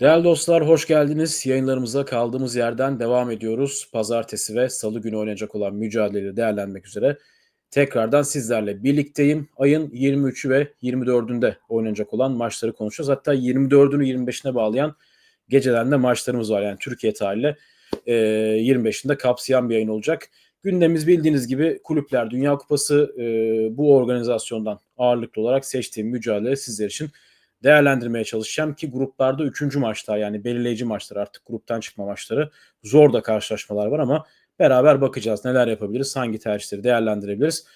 Değerli dostlar hoş geldiniz. Yayınlarımıza kaldığımız yerden devam ediyoruz. Pazartesi ve salı günü oynanacak olan mücadeleleri değerlendirmek üzere tekrardan sizlerle birlikteyim. Ayın 23'ü ve 24'ünde oynanacak olan maçları konuşacağız. Hatta 24'ünü 25'ine bağlayan geceden de maçlarımız var. Yani Türkiye tarihiyle e, 25'inde kapsayan bir yayın olacak. Gündemimiz bildiğiniz gibi Kulüpler Dünya Kupası e, bu organizasyondan ağırlıklı olarak seçtiğim mücadele sizler için değerlendirmeye çalışacağım ki gruplarda üçüncü maçlar yani belirleyici maçlar artık gruptan çıkma maçları zor da karşılaşmalar var ama beraber bakacağız neler yapabiliriz hangi tercihleri değerlendirebiliriz.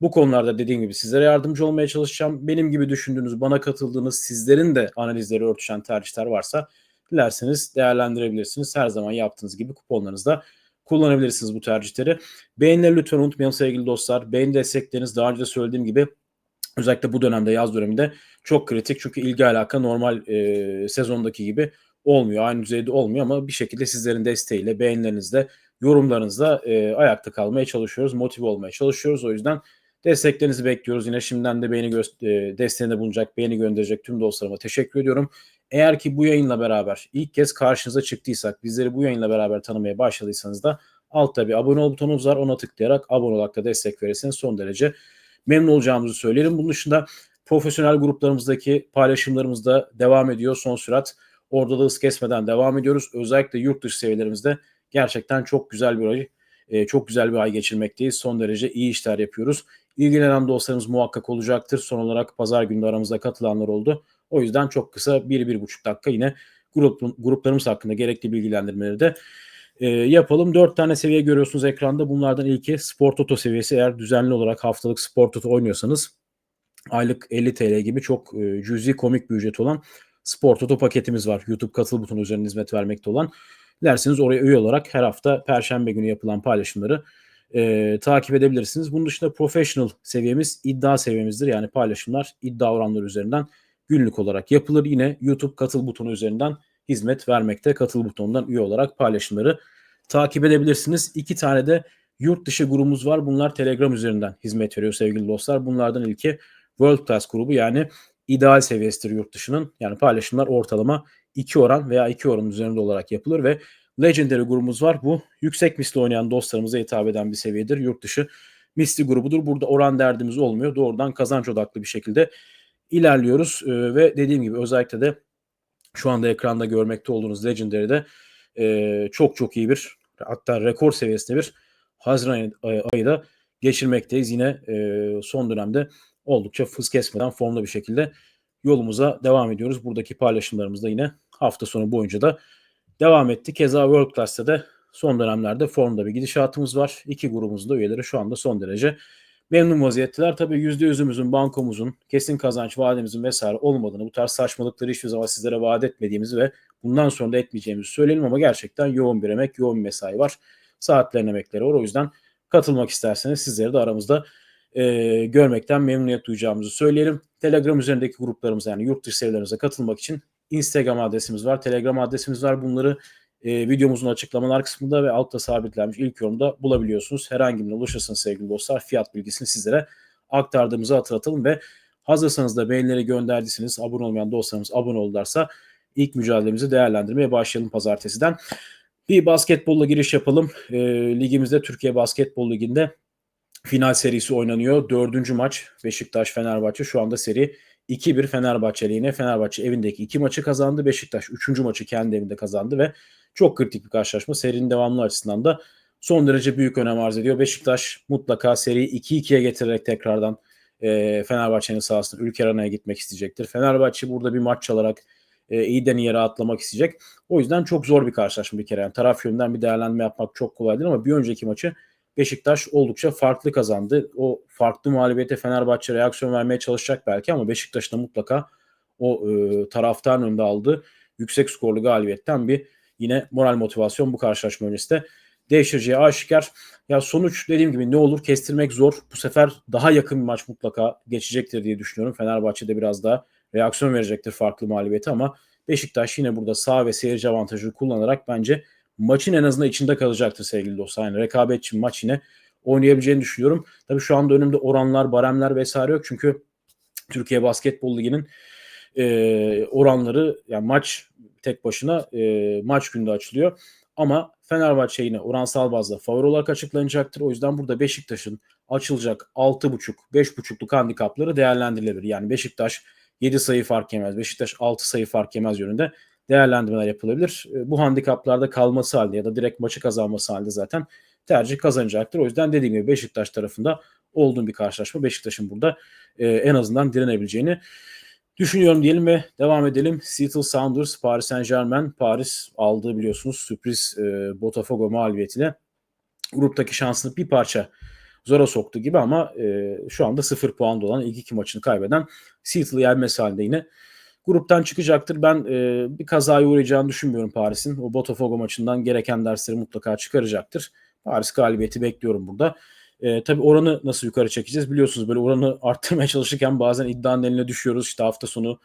Bu konularda dediğim gibi sizlere yardımcı olmaya çalışacağım. Benim gibi düşündüğünüz, bana katıldığınız, sizlerin de analizleri örtüşen tercihler varsa dilerseniz değerlendirebilirsiniz. Her zaman yaptığınız gibi kuponlarınızda kullanabilirsiniz bu tercihleri. Beğenileri lütfen unutmayalım sevgili dostlar. Beğeni destekleriniz daha önce de söylediğim gibi özellikle bu dönemde yaz döneminde çok kritik. Çünkü ilgi alaka normal e, sezondaki gibi olmuyor. Aynı düzeyde olmuyor ama bir şekilde sizlerin desteğiyle, beğenilerinizle, yorumlarınızla e, ayakta kalmaya çalışıyoruz. Motive olmaya çalışıyoruz. O yüzden desteklerinizi bekliyoruz. Yine şimdiden de beğeni gö- e, desteğinde bulunacak, beğeni gönderecek tüm dostlarıma teşekkür ediyorum. Eğer ki bu yayınla beraber ilk kez karşınıza çıktıysak, bizleri bu yayınla beraber tanımaya başladıysanız da altta bir abone ol butonumuz var. Ona tıklayarak abone olarak da destek verirseniz son derece memnun olacağımızı söylerim. Bunun dışında profesyonel gruplarımızdaki paylaşımlarımız da devam ediyor son sürat. Orada da hız kesmeden devam ediyoruz. Özellikle yurt dışı seviyelerimizde gerçekten çok güzel bir ay, e, çok güzel bir ay geçirmekteyiz. Son derece iyi işler yapıyoruz. İlgilenen dostlarımız muhakkak olacaktır. Son olarak pazar günü aramızda katılanlar oldu. O yüzden çok kısa 1-1,5 dakika yine grup, gruplarımız hakkında gerekli bilgilendirmeleri de e, yapalım. Dört tane seviye görüyorsunuz ekranda. Bunlardan ilki Sport Toto seviyesi. Eğer düzenli olarak haftalık Sport Toto oynuyorsanız aylık 50 TL gibi çok e, cüzi komik bir ücret olan Sport Toto paketimiz var. YouTube katıl butonu üzerinde hizmet vermekte olan. Dilerseniz oraya üye olarak her hafta Perşembe günü yapılan paylaşımları e, takip edebilirsiniz. Bunun dışında professional seviyemiz iddia seviyemizdir. Yani paylaşımlar iddia oranları üzerinden günlük olarak yapılır. Yine YouTube katıl butonu üzerinden hizmet vermekte. Katıl butonundan üye olarak paylaşımları takip edebilirsiniz. İki tane de yurt dışı grubumuz var. Bunlar Telegram üzerinden hizmet veriyor sevgili dostlar. Bunlardan ilki World Class grubu yani ideal seviyesidir yurt dışının. Yani paylaşımlar ortalama 2 oran veya 2 oran üzerinde olarak yapılır ve Legendary grubumuz var. Bu yüksek misli oynayan dostlarımıza hitap eden bir seviyedir. Yurt dışı misli grubudur. Burada oran derdimiz olmuyor. Doğrudan kazanç odaklı bir şekilde ilerliyoruz. Ee, ve dediğim gibi özellikle de şu anda ekranda görmekte olduğunuz Legendary'de e, çok çok iyi bir hatta rekor seviyesinde bir Haziran ayı da geçirmekteyiz. Yine e, son dönemde oldukça fız kesmeden formda bir şekilde yolumuza devam ediyoruz. Buradaki paylaşımlarımızda yine hafta sonu boyunca da devam etti. Keza World Class'te de son dönemlerde formda bir gidişatımız var. İki grubumuzun da üyeleri şu anda son derece memnun vaziyetteler. Tabii %100'ümüzün, bankomuzun, kesin kazanç vaadimizin vesaire olmadığını, bu tarz saçmalıkları hiçbir zaman sizlere vaat etmediğimizi ve bundan sonra da etmeyeceğimizi söyleyelim ama gerçekten yoğun bir emek, yoğun bir mesai var. Saatlerin emekleri var. O yüzden katılmak isterseniz sizleri de aramızda e, görmekten memnuniyet duyacağımızı söyleyelim. Telegram üzerindeki gruplarımıza yani yurt dışı serilerimize katılmak için Instagram adresimiz var, Telegram adresimiz var. Bunları e, videomuzun açıklamalar kısmında ve altta sabitlenmiş ilk yorumda bulabiliyorsunuz. Herhangi birine ulaşırsınız sevgili dostlar. Fiyat bilgisini sizlere aktardığımızı hatırlatalım ve hazırsanız da beğenileri gönderdiyseniz abone olmayan dostlarımız abone olurlarsa ilk mücadelemizi değerlendirmeye başlayalım pazartesiden. Bir basketbolla giriş yapalım. E, ligimizde Türkiye Basketbol Ligi'nde final serisi oynanıyor. Dördüncü maç Beşiktaş-Fenerbahçe. Şu anda seri 2-1 Fenerbahçe lehine. Fenerbahçe evindeki iki maçı kazandı. Beşiktaş üçüncü maçı kendi evinde kazandı ve çok kritik bir karşılaşma. Serinin devamlı açısından da son derece büyük önem arz ediyor. Beşiktaş mutlaka seriyi 2-2'ye getirerek tekrardan e, Fenerbahçe'nin sahasına Ülker Arena'ya gitmek isteyecektir. Fenerbahçe burada bir maç çalarak e, iyiden yere atlamak isteyecek. O yüzden çok zor bir karşılaşma bir kere. Yani taraf yönünden bir değerlendirme yapmak çok kolay ama bir önceki maçı Beşiktaş oldukça farklı kazandı. O farklı mağlubiyete Fenerbahçe reaksiyon vermeye çalışacak belki ama Beşiktaş'ın mutlaka o e, taraftarın önünde aldığı yüksek skorlu galibiyetten bir yine moral motivasyon bu karşılaşma öncesinde değiştireceği aşikar. Ya sonuç dediğim gibi ne olur kestirmek zor. Bu sefer daha yakın bir maç mutlaka geçecektir diye düşünüyorum. Fenerbahçe'de biraz daha reaksiyon verecektir farklı mağlubiyeti ama Beşiktaş yine burada sağ ve seyirci avantajını kullanarak bence maçın en azından içinde kalacaktır sevgili dostlar. Yani rekabetçi maç yine oynayabileceğini düşünüyorum. Tabii şu anda önümde oranlar, baremler vesaire yok. Çünkü Türkiye Basketbol Ligi'nin e, oranları yani maç tek başına e, maç günde açılıyor. Ama Fenerbahçe yine oransal bazda favori olarak açıklanacaktır. O yüzden burada Beşiktaş'ın açılacak 6.5 5.5'luk handikapları değerlendirilebilir. Yani Beşiktaş 7 sayı fark yemez, Beşiktaş 6 sayı fark yemez yönünde değerlendirmeler yapılabilir. E, bu handikaplarda kalması halinde ya da direkt maçı kazanması halinde zaten tercih kazanacaktır. O yüzden dediğim gibi Beşiktaş tarafında olduğum bir karşılaşma. Beşiktaş'ın burada e, en azından direnebileceğini düşünüyorum diyelim ve devam edelim. Seattle Sounders, Paris Saint Germain, Paris aldığı biliyorsunuz sürpriz e, Botafogo mağlubiyetiyle gruptaki şansını bir parça zora soktu gibi ama e, şu anda sıfır puanda olan ilk iki maçını kaybeden Seattle'ı yenmesi halinde yine gruptan çıkacaktır. Ben e, bir kazaya uğrayacağını düşünmüyorum Paris'in. O Botafogo maçından gereken dersleri mutlaka çıkaracaktır. Paris galibiyeti bekliyorum burada. E, tabii oranı nasıl yukarı çekeceğiz biliyorsunuz böyle oranı arttırmaya çalışırken bazen iddianın eline düşüyoruz. İşte hafta sonu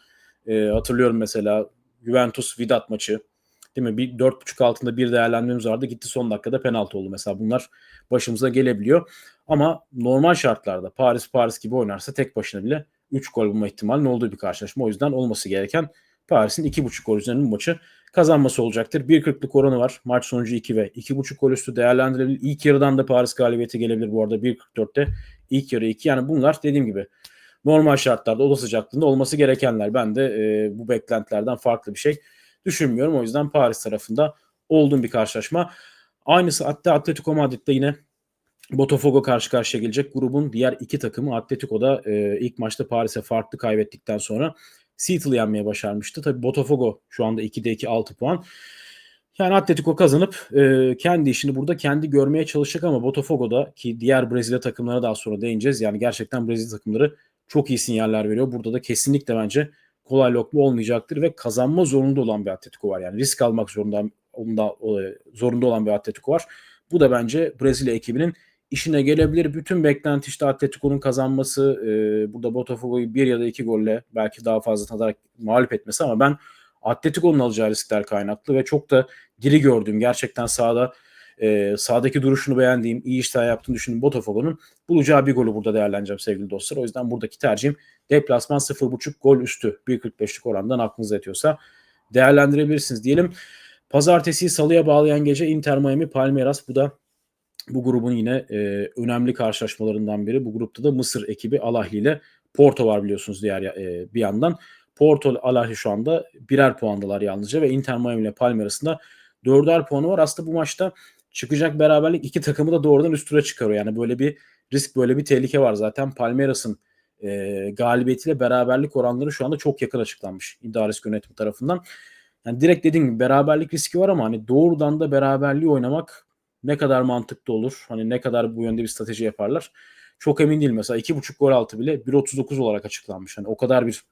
e, hatırlıyorum mesela Juventus Vidat maçı değil mi? Bir 4.5 altında bir değerlendirmemiz vardı. Gitti son dakikada penaltı oldu mesela. Bunlar başımıza gelebiliyor. Ama normal şartlarda Paris Paris gibi oynarsa tek başına bile 3 gol bulma ihtimalinin olduğu bir karşılaşma. O yüzden olması gereken Paris'in 2.5 gol üzerinde maçı kazanması olacaktır. 1.40'lık oranı var. Maç sonucu 2 ve 2.5 gol üstü değerlendirilebilir. İlk yarıdan da Paris galibiyeti gelebilir bu arada 1.44'te. İlk yarı 2. Yani bunlar dediğim gibi normal şartlarda oda sıcaklığında olması gerekenler. Ben de e, bu beklentilerden farklı bir şey düşünmüyorum. O yüzden Paris tarafında olduğum bir karşılaşma. Aynısı hatta Atletico Madrid'de yine Botafogo karşı karşıya gelecek. Grubun diğer iki takımı Atletico'da e, ilk maçta Paris'e farklı kaybettikten sonra Seattle'ı yenmeye başarmıştı. Tabii Botafogo şu anda 2'de 2 6 puan. Yani Atletico kazanıp e, kendi işini burada kendi görmeye çalışacak ama Botafogo'da ki diğer Brezilya takımlarına daha sonra değineceğiz. Yani gerçekten Brezilya takımları çok iyi sinyaller veriyor. Burada da kesinlikle bence kolay lokma olmayacaktır ve kazanma zorunda olan bir Atletico var. Yani risk almak zorunda, onda, zorunda olan bir Atletico var. Bu da bence Brezilya ekibinin işine gelebilir. Bütün beklenti işte Atletico'nun kazanması, e, burada Botafogo'yu bir ya da iki golle belki daha fazla tadarak mağlup etmesi ama ben Atletico'nun alacağı riskler kaynaklı ve çok da diri gördüğüm gerçekten sahada e, sahadaki duruşunu beğendiğim, iyi işler yaptığını düşündüğüm Botafogo'nun bulacağı bir golü burada değerlendireceğim sevgili dostlar. O yüzden buradaki tercihim deplasman 0.5 gol üstü 1.45'lik orandan aklınıza yatıyorsa değerlendirebilirsiniz diyelim. Pazartesi salıya bağlayan gece Inter Miami Palmeiras bu da bu grubun yine e, önemli karşılaşmalarından biri. Bu grupta da Mısır ekibi Alahli ile Porto var biliyorsunuz diğer e, bir yandan. Porto Alahli şu anda birer puandalar yalnızca ve Inter Miami ile Palmeiras'ın dörder puanı var. Aslında bu maçta çıkacak beraberlik iki takımı da doğrudan üstüne çıkarıyor. Yani böyle bir risk, böyle bir tehlike var. Zaten Palmeiras'ın e, galibiyetiyle beraberlik oranları şu anda çok yakın açıklanmış iddia risk yönetimi tarafından. Yani direkt dediğim gibi beraberlik riski var ama hani doğrudan da beraberliği oynamak ne kadar mantıklı olur? Hani ne kadar bu yönde bir strateji yaparlar? Çok emin değilim. Mesela 2.5 gol altı bile 1.39 olarak açıklanmış. Hani o kadar bir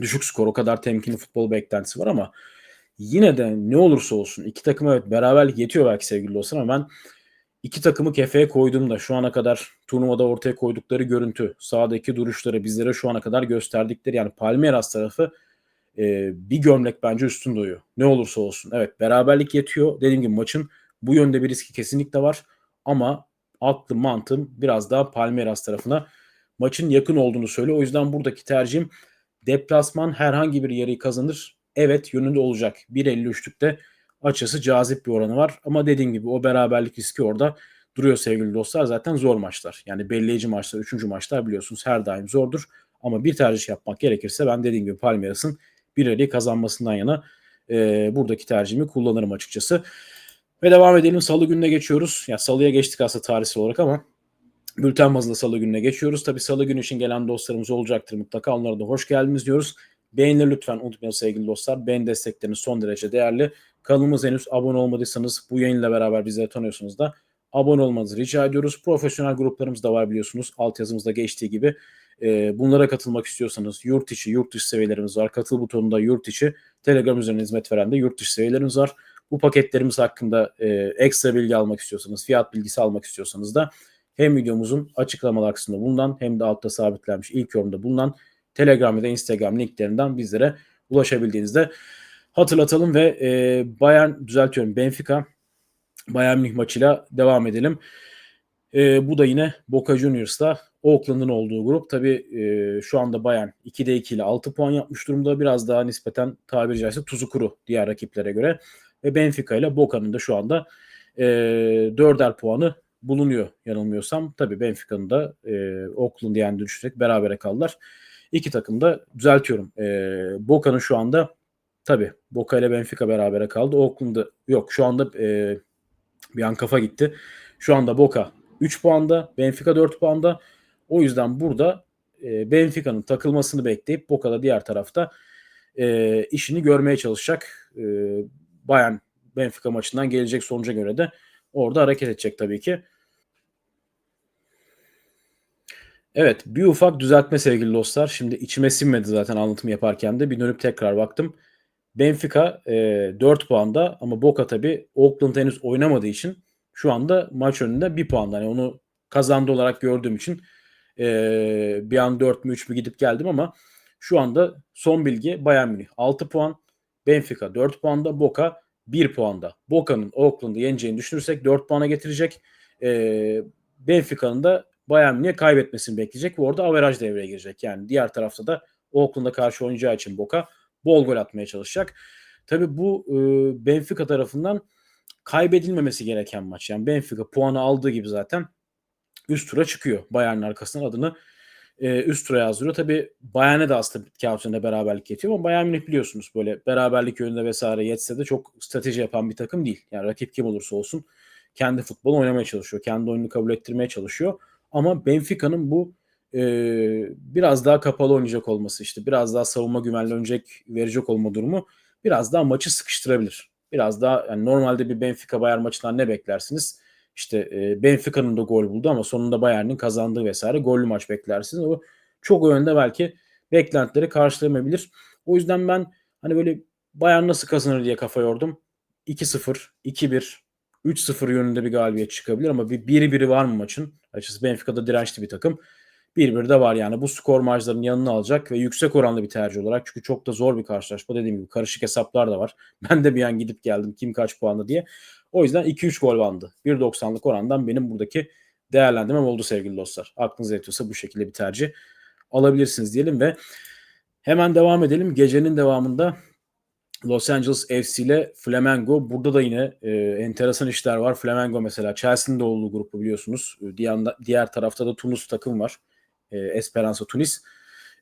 düşük skor, o kadar temkinli futbol beklentisi var ama yine de ne olursa olsun iki takım evet beraberlik yetiyor belki sevgili dostlar ama ben iki takımı kefeye koyduğumda şu ana kadar turnuvada ortaya koydukları görüntü, sahadaki duruşları bizlere şu ana kadar gösterdikleri yani Palmeiras tarafı e, bir gömlek bence üstün doyuyor. Ne olursa olsun. Evet beraberlik yetiyor. Dediğim gibi maçın bu yönde bir riski kesinlikle var. Ama aklım mantığım biraz daha Palmeiras tarafına maçın yakın olduğunu söylüyor. O yüzden buradaki tercihim deplasman herhangi bir yeri kazanır. Evet yönünde olacak. 1.53'lükte açısı cazip bir oranı var. Ama dediğim gibi o beraberlik riski orada duruyor sevgili dostlar. Zaten zor maçlar. Yani belleyici maçlar, üçüncü maçlar biliyorsunuz her daim zordur. Ama bir tercih yapmak gerekirse ben dediğim gibi Palmeiras'ın bir eli kazanmasından yana e, buradaki tercihimi kullanırım açıkçası. Ve devam edelim. Salı gününe geçiyoruz. Ya salıya geçtik aslında tarihsel olarak ama bülten bazında salı gününe geçiyoruz. Tabi salı günü için gelen dostlarımız olacaktır mutlaka. Onlara da hoş geldiniz diyoruz. Beğenir lütfen unutmayın sevgili dostlar. Beğen destekleriniz son derece değerli. Kanalımız henüz abone olmadıysanız bu yayınla beraber bizleri tanıyorsunuz da abone olmanızı rica ediyoruz. Profesyonel gruplarımız da var biliyorsunuz. Alt yazımızda geçtiği gibi. E, bunlara katılmak istiyorsanız yurt içi, yurt dışı seviyelerimiz var. Katıl butonunda yurt içi, Telegram üzerinden hizmet veren de yurt dışı seviyelerimiz var. Bu paketlerimiz hakkında e, ekstra bilgi almak istiyorsanız, fiyat bilgisi almak istiyorsanız da hem videomuzun açıklamalar kısmında bulunan hem de altta sabitlenmiş ilk yorumda bulunan Telegram ve Instagram linklerinden bizlere ulaşabildiğinizde hatırlatalım ve e, Bayern düzeltiyorum Benfica Bayern Münih maçıyla devam edelim. E, bu da yine Boca Juniors'la Oakland'ın olduğu grup. Tabii e, şu anda Bayern 2'de 2 ile 6 puan yapmış durumda. Biraz daha nispeten tabiri caizse tuzu kuru diğer rakiplere göre. Ve Benfica ile Boca'nın da şu anda e, 4'er puanı bulunuyor yanılmıyorsam. Tabii Benfica'nın da e, Oakland'ı yendi düşünerek berabere kaldılar. İki takım da düzeltiyorum. E, Boca'nın şu anda tabii Boca ile Benfica berabere kaldı. Oakland'da yok şu anda e, bir an kafa gitti. Şu anda Boca 3 puanda, Benfica 4 puanda. O yüzden burada e, Benfica'nın takılmasını bekleyip Boca da diğer tarafta e, işini görmeye çalışacak. E, Bayern Benfica maçından gelecek sonuca göre de orada hareket edecek tabii ki. Evet bir ufak düzeltme sevgili dostlar. Şimdi içime sinmedi zaten anlatım yaparken de bir dönüp tekrar baktım. Benfica e, 4 puanda ama Boca tabii Oakland henüz oynamadığı için şu anda maç önünde 1 puanda. Yani onu kazandı olarak gördüğüm için e, bir an 4 mü 3 mü gidip geldim ama şu anda son bilgi Bayern Münih 6 puan, Benfica 4 puanda, Boca 1 puanda. Boca'nın Oakland'ı yeneceğini düşünürsek 4 puana getirecek. E, Benfica'nın da Bayern Münih'e kaybetmesini bekleyecek ve orada averaj devreye girecek. Yani diğer tarafta da Oakland'a karşı oynayacağı için Boca bol gol atmaya çalışacak. Tabii bu e, Benfica tarafından kaybedilmemesi gereken maç. Yani Benfica puanı aldığı gibi zaten üst tura çıkıyor. Bayern'in arkasından adını e, üst tura yazdırıyor. Tabii Bayern'e de aslında kağıt üzerinde beraberlik yetiyor ama Bayern Münih biliyorsunuz böyle beraberlik yönünde vesaire yetse de çok strateji yapan bir takım değil. Yani rakip kim olursa olsun kendi futbol oynamaya çalışıyor. Kendi oyununu kabul ettirmeye çalışıyor. Ama Benfica'nın bu e, biraz daha kapalı oynayacak olması işte biraz daha savunma güvenli oynayacak verecek olma durumu biraz daha maçı sıkıştırabilir. Biraz daha yani normalde bir Benfica Bayern maçından ne beklersiniz? İşte e, Benfica'nın da gol buldu ama sonunda Bayern'in kazandığı vesaire gollü maç beklersiniz. O çok o yönde belki beklentileri karşılayamayabilir. O yüzden ben hani böyle Bayern nasıl kazanır diye kafa yordum. 2-0, 2-1, 3-0 yönünde bir galibiyet çıkabilir ama bir biri biri var mı maçın? Açıkçası Benfica'da dirençli bir takım. 1-1 de var yani. Bu skor maçlarının yanına alacak ve yüksek oranlı bir tercih olarak. Çünkü çok da zor bir karşılaşma. Dediğim gibi karışık hesaplar da var. Ben de bir an gidip geldim kim kaç puanlı diye. O yüzden 2-3 gol bandı. 1.90'lık orandan benim buradaki değerlendirmem oldu sevgili dostlar. Aklınıza yetiyorsa bu şekilde bir tercih alabilirsiniz diyelim ve hemen devam edelim. Gecenin devamında Los Angeles FC ile Flamengo. Burada da yine e, enteresan işler var. Flamengo mesela Chelsea'nin de olduğu grubu biliyorsunuz. E, diğer, diğer tarafta da Tunus takım var. E, Esperanza Tunis.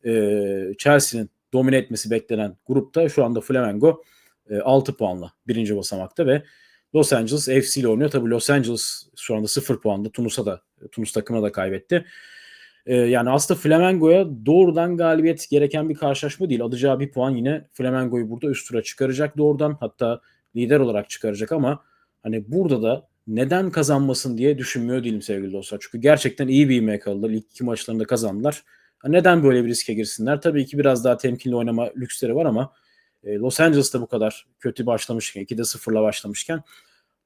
E, Chelsea'nin domine etmesi beklenen grupta şu anda Flamengo e, 6 puanla birinci basamakta ve Los Angeles FC ile oynuyor. Tabii Los Angeles şu anda 0 puanda. Tunus'a da Tunus takımına da kaybetti. Ee, yani aslında Flamengo'ya doğrudan galibiyet gereken bir karşılaşma değil. Alacağı bir puan yine Flamengo'yu burada üst tura çıkaracak doğrudan. Hatta lider olarak çıkaracak ama hani burada da neden kazanmasın diye düşünmüyor değilim sevgili dostlar. Çünkü gerçekten iyi bir ivme kaldılar. İlk iki maçlarında kazandılar. Neden böyle bir riske girsinler? Tabii ki biraz daha temkinli oynama lüksleri var ama e, Los Angeles'ta bu kadar kötü başlamışken, 2'de 0'la başlamışken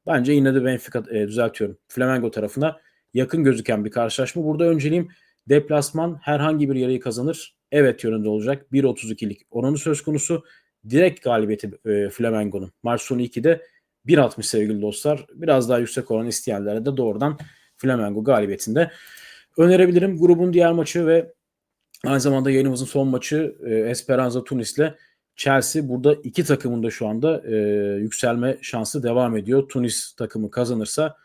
bence yine de Benfica e, düzeltiyorum. Flamengo tarafına yakın gözüken bir karşılaşma. Burada önceliğim deplasman herhangi bir yarıyı kazanır. Evet yönünde olacak. 1.32'lik oranı söz konusu. Direkt galibiyeti e, Flamengo'nun. Maç sonu 2'de 1.60 sevgili dostlar. Biraz daha yüksek oran isteyenlere de doğrudan Flamengo galibiyetinde önerebilirim. Grubun diğer maçı ve aynı zamanda yayınımızın son maçı e, Esperanza Tunis'le Chelsea. Burada iki takımın da şu anda e, yükselme şansı devam ediyor. Tunis takımı kazanırsa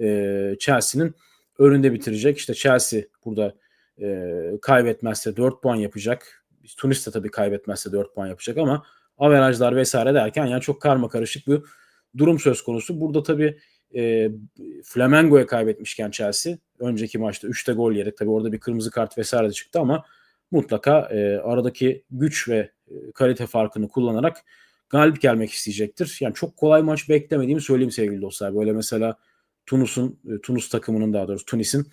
e, Chelsea'nin önünde bitirecek. İşte Chelsea burada e, kaybetmezse 4 puan yapacak. Tunis de tabii kaybetmezse 4 puan yapacak ama averajlar vesaire derken yani çok karma karışık bir durum söz konusu. Burada tabii e, Flamengo'ya kaybetmişken Chelsea önceki maçta 3'te gol yiyerek tabii orada bir kırmızı kart vesaire de çıktı ama mutlaka e, aradaki güç ve kalite farkını kullanarak galip gelmek isteyecektir. Yani çok kolay maç beklemediğimi söyleyeyim sevgili dostlar. Böyle mesela Tunus'un, e, Tunus takımının daha doğrusu Tunis'in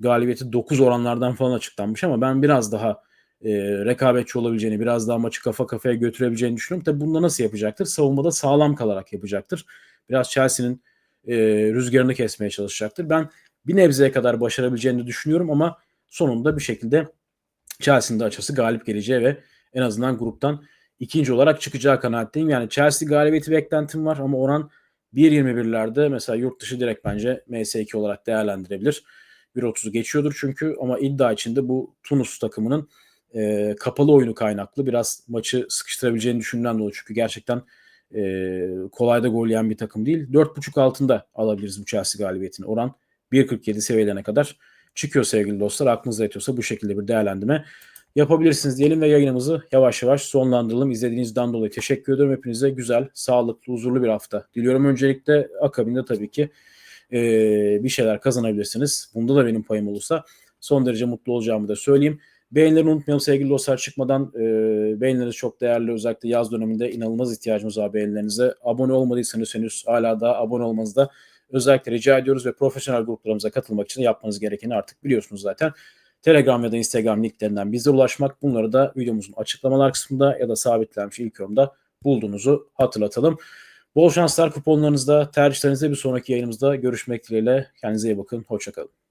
galibiyeti 9 oranlardan falan açıklanmış ama ben biraz daha e, rekabetçi olabileceğini, biraz daha maçı kafa kafaya götürebileceğini düşünüyorum. Tabi bunda nasıl yapacaktır? Savunmada sağlam kalarak yapacaktır. Biraz Chelsea'nin e, rüzgarını kesmeye çalışacaktır. Ben bir nebzeye kadar başarabileceğini düşünüyorum ama sonunda bir şekilde Chelsea'nin de açısı galip geleceği ve en azından gruptan ikinci olarak çıkacağı kanaatteyim. Yani Chelsea galibiyeti beklentim var ama oran 1.21'lerde mesela yurt dışı direkt bence MS2 olarak değerlendirebilir. 1.30'u geçiyordur çünkü ama iddia içinde bu Tunus takımının e, kapalı oyunu kaynaklı biraz maçı sıkıştırabileceğini düşünülen dolayı çünkü gerçekten e, kolay da gol yiyen bir takım değil. 4.5 altında alabiliriz bu Chelsea galibiyetini. Oran 1.47 seviyelerine kadar çıkıyor sevgili dostlar. Aklınıza yatıyorsa bu şekilde bir değerlendirme yapabilirsiniz diyelim ve yayınımızı yavaş yavaş sonlandıralım. İzlediğinizden dolayı teşekkür ediyorum. Hepinize güzel, sağlıklı, huzurlu bir hafta diliyorum. Öncelikle akabinde tabii ki e, bir şeyler kazanabilirsiniz. Bunda da benim payım olursa son derece mutlu olacağımı da söyleyeyim. Beğenileri unutmayalım sevgili dostlar çıkmadan. E, beğenileriniz çok değerli. Özellikle yaz döneminde inanılmaz ihtiyacımız var beğenilerinize. Abone olmadıysanız henüz hala da abone olmanızı da özellikle rica ediyoruz ve profesyonel gruplarımıza katılmak için yapmanız gerekeni artık biliyorsunuz zaten. Telegram ya da Instagram linklerinden bize ulaşmak. Bunları da videomuzun açıklamalar kısmında ya da sabitlenmiş ilk yorumda bulduğunuzu hatırlatalım. Bol şanslar kuponlarınızda, tercihlerinizde bir sonraki yayınımızda görüşmek dileğiyle. Kendinize iyi bakın. Hoşçakalın.